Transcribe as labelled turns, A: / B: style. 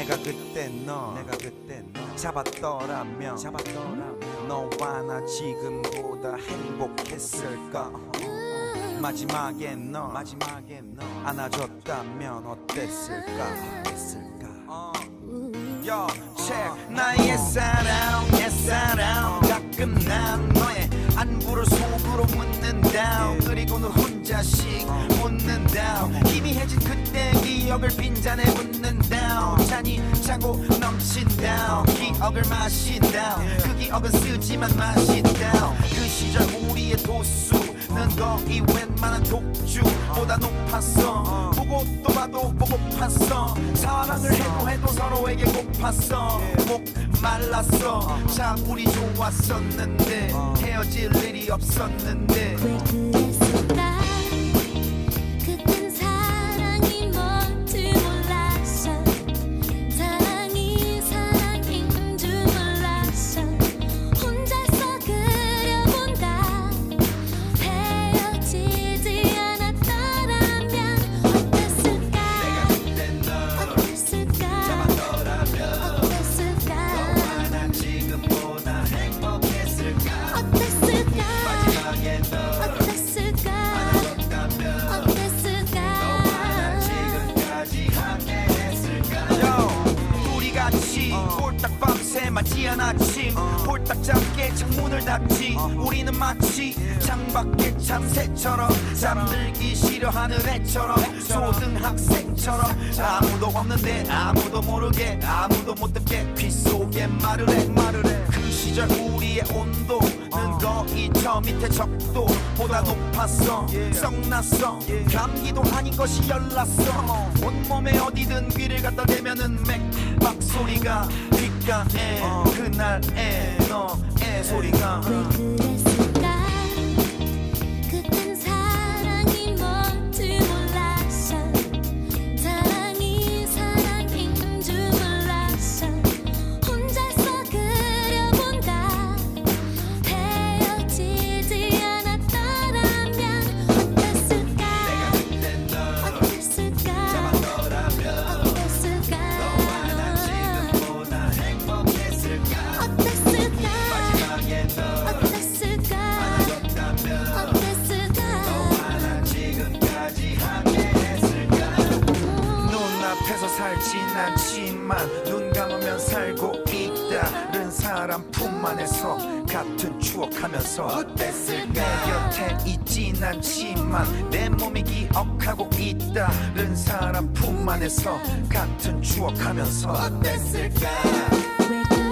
A: 내가 그때 너 내가 그때 너 잡았더라면 잡았더라면 너와 나 지금보다 행복했을까? 마지막에 너 마지막에 너 안아줬다면 어땠을까? 어땠을까? Yo, check. 나의 사랑 내 사랑 가끔 난 너의 안부를 속으로 묻는다 그리고는 혼자씩 웃는다 희미해진 그때 기억을 빈잔에 붓는다 잔이 차고 넘친다 기억을 마신다 그 기억은 쓰지만 마신다 그 시절 우리의 도수는 거의 웬만한 독주보다 높았어. 보고 또 봐도 보고팠어. 사랑을 해도 해도 서로에게 고팠어. 목 말랐어. 참 우리 좋았었는데 헤어질 일이 없었는데
B: 왜 그랬을
A: 맞이한 아침 홀딱 잠게 창문을 닫지. 우리는 마치 창밖의 참새처럼 잠들기 싫어하는 애처럼 초등학생처럼 아무도 없는데 아무도 모르게 아무도 못 듣게 귀 속에 말을 해. 말을 해그 시절 우리의 온도는 거의 저 밑에 적도보다 높았어. 썩났어. 감기도 아닌 것이 열났어. 온몸에 어디든 귀를 갖다 대면은 맥박 소리가 귓가에 그날의 너의 소리가 살진 않지만 눈 감으면 살고 있다 른 사람 품 안에서 같은 추억하면서 어땠을까 내 곁에 있진 않지만 내 몸이 기억하고 있다 른 사람 품 안에서 같은 추억하면서 어땠을까?
B: 왜